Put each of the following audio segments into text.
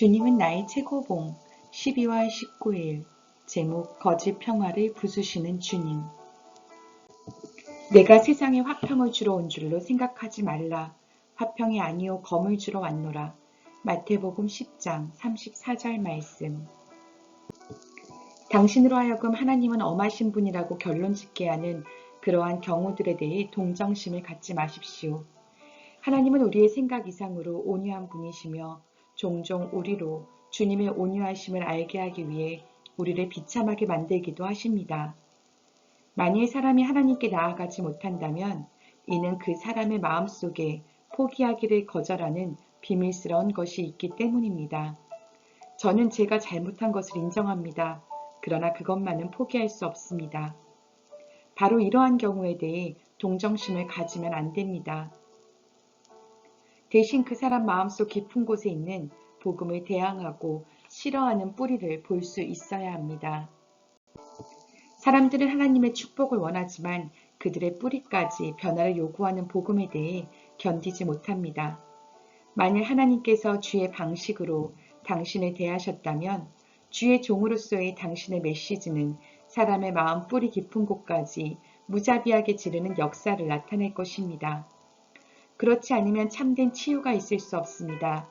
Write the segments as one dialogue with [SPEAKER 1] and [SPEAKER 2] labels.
[SPEAKER 1] 주님은 나의 최고봉 12월 19일 제목 거짓 평화를 부수시는 주님 내가 세상에 화평을 주러 온 줄로 생각하지 말라. 화평이 아니요 검을 주러 왔노라. 마태복음 10장 34절 말씀 당신으로 하여금 하나님은 엄하신 분이라고 결론 짓게 하는 그러한 경우들에 대해 동정심을 갖지 마십시오. 하나님은 우리의 생각 이상으로 온유한 분이시며 종종 우리로 주님의 온유하심을 알게 하기 위해 우리를 비참하게 만들기도 하십니다. 만일 사람이 하나님께 나아가지 못한다면 이는 그 사람의 마음속에 포기하기를 거절하는 비밀스러운 것이 있기 때문입니다. 저는 제가 잘못한 것을 인정합니다. 그러나 그것만은 포기할 수 없습니다. 바로 이러한 경우에 대해 동정심을 가지면 안 됩니다. 대신 그 사람 마음속 깊은 곳에 있는 복음을 대항하고 싫어하는 뿌리를 볼 수 있어야 합니다. 사람들은 하나님의 축복을 원하지만 그들의 뿌리까지 변화를 요구하는 복음에 대해 견디지 못합니다. 만일 하나님께서 주의 방식으로 당신을 대하셨다면 주의 종으로서의 당신의 메시지는 사람의 마음 뿌리 깊은 곳까지 무자비하게 지르는 역사를 나타낼 것입니다. 그렇지 않으면 참된 치유가 있을 수 없습니다.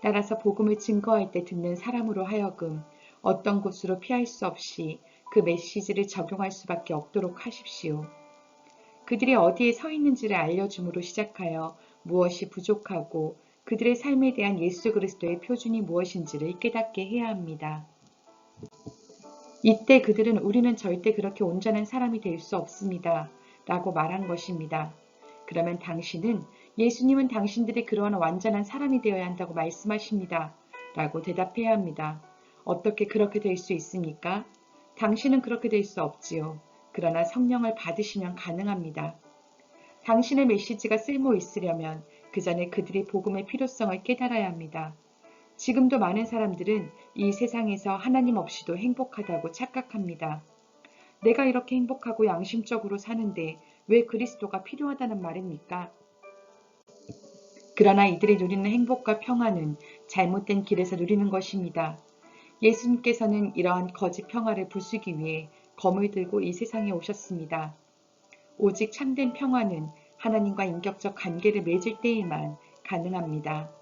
[SPEAKER 1] 따라서 복음을 증거할 때 듣는 사람으로 하여금 어떤 곳으로 피할 수 없이 그 메시지를 적용할 수밖에 없도록 하십시오. 그들이 어디에 서 있는지를 알려줌으로 시작하여 무엇이 부족하고 그들의 삶에 대한 예수 그리스도의 표준이 무엇인지를 깨닫게 해야 합니다. 이때 그들은 우리는 절대 그렇게 온전한 사람이 될 수 없습니다. 라고 말한 것입니다. 그러면 당신은 예수님은 당신들이 그러한 완전한 사람이 되어야 한다고 말씀하십니다. 라고 대답해야 합니다. 어떻게 그렇게 될 수 있습니까? 당신은 그렇게 될 수 없지요. 그러나 성령을 받으시면 가능합니다. 당신의 메시지가 쓸모 있으려면 그 전에 그들이 복음의 필요성을 깨달아야 합니다. 지금도 많은 사람들은 이 세상에서 하나님 없이도 행복하다고 착각합니다. 내가 이렇게 행복하고 양심적으로 사는데 왜 그리스도가 필요하다는 말입니까? 그러나 이들이 누리는 행복과 평화는 잘못된 길에서 누리는 것입니다. 예수님께서는 이러한 거짓 평화를 부수기 위해 검을 들고 이 세상에 오셨습니다. 오직 참된 평화는 하나님과 인격적 관계를 맺을 때에만 가능합니다.